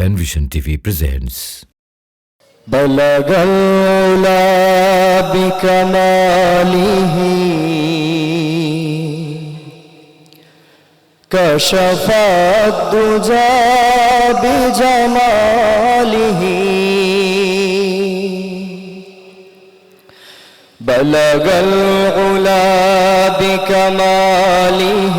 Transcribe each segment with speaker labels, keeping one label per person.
Speaker 1: Penvision TV presents
Speaker 2: بلغ العلا بكماله كشف الدجى بجماله بلغ العلا بكماله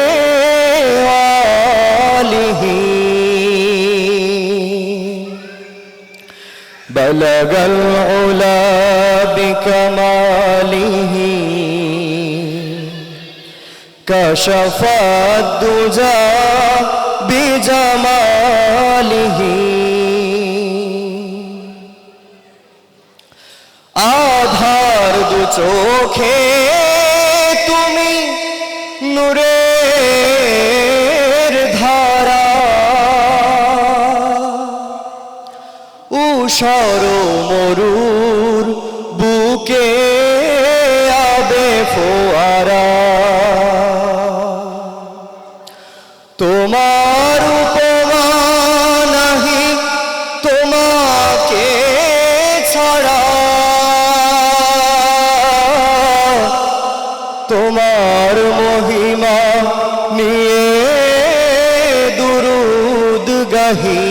Speaker 2: بلغ العلا بكماله كشف الدجى بجماله আধার দু চোখে তুমি নূরের উষর মরুর বুকে আবে ফোয়ারা। তোমার উপমা নাহি তোমাকে ছাড়া। তোমার মহিমা নিয়ে দুরুদ গাহি।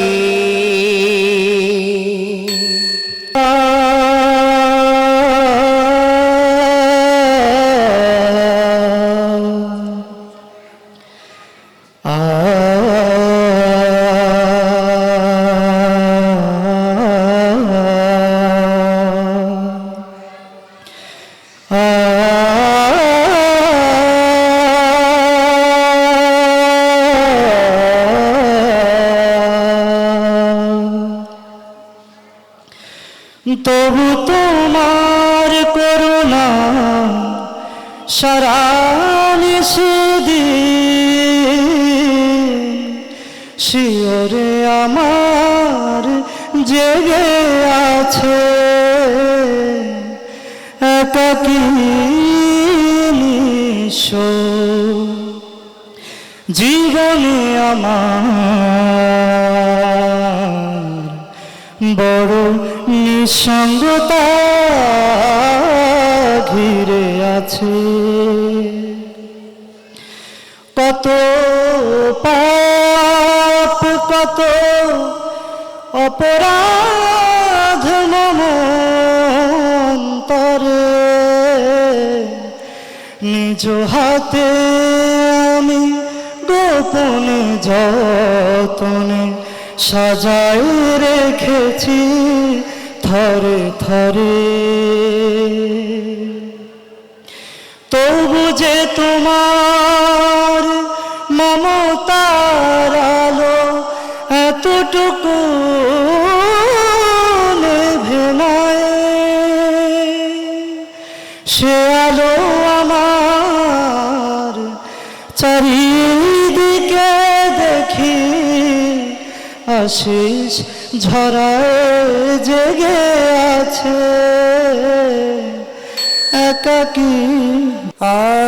Speaker 2: তবু তোমার করুণা সারা নিষেদিন শিওরে আমার জেগে আছে। একাকি জীবনে আমার বড় নিঃসঙ্গতা ঘিরে আছে। কত পাপ, কত অপরাধ মমন্তরে নিজ হাতে আমি গোপনে যতনে সাজাই রেখেছি। থরে থরে তবু যে তোমার মমতার আলো এতটুকু আশিস ঝরায় জেগে আছে। একাকি তবু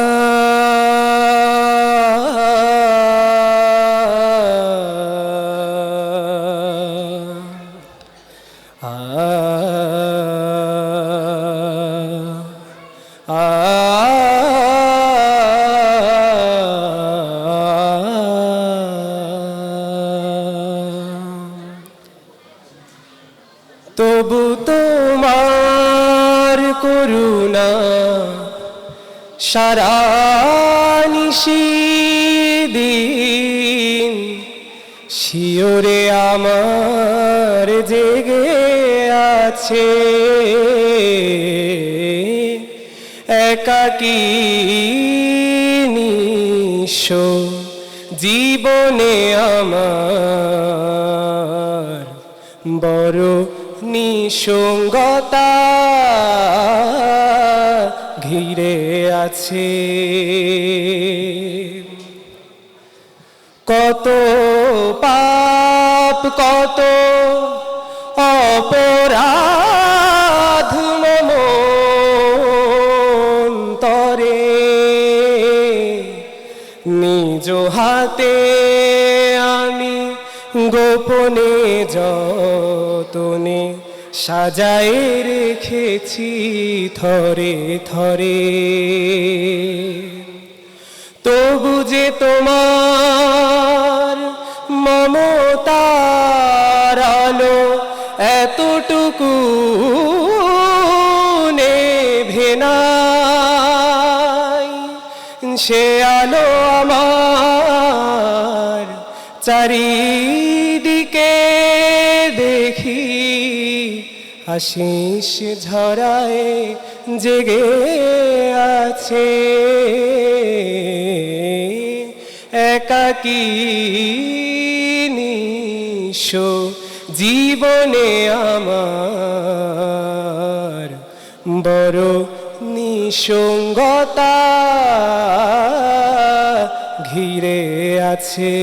Speaker 2: সারা নিশিদিন শিওরে আমার জেগে আছে। একাকী নিঃস্ব জীবনে আমার বড় নিঃসঙ্গতা।
Speaker 3: ঘিরে আছে। কত পাপ কত অপরাধ মমন্তরে নিজ হাতে আমি গোপনে যতনে সাজায় রেখেছি থরে থরে। তবু যে তোমার মমতার আলো এতটুকু নেভে নাই। সে আলো আমার চারিদিকে দেখি আশিস ঝরায় জেগে আছে। একাকী নিশো জীবনে আমার বড় নিসঙ্গতা ঘিরে আছে।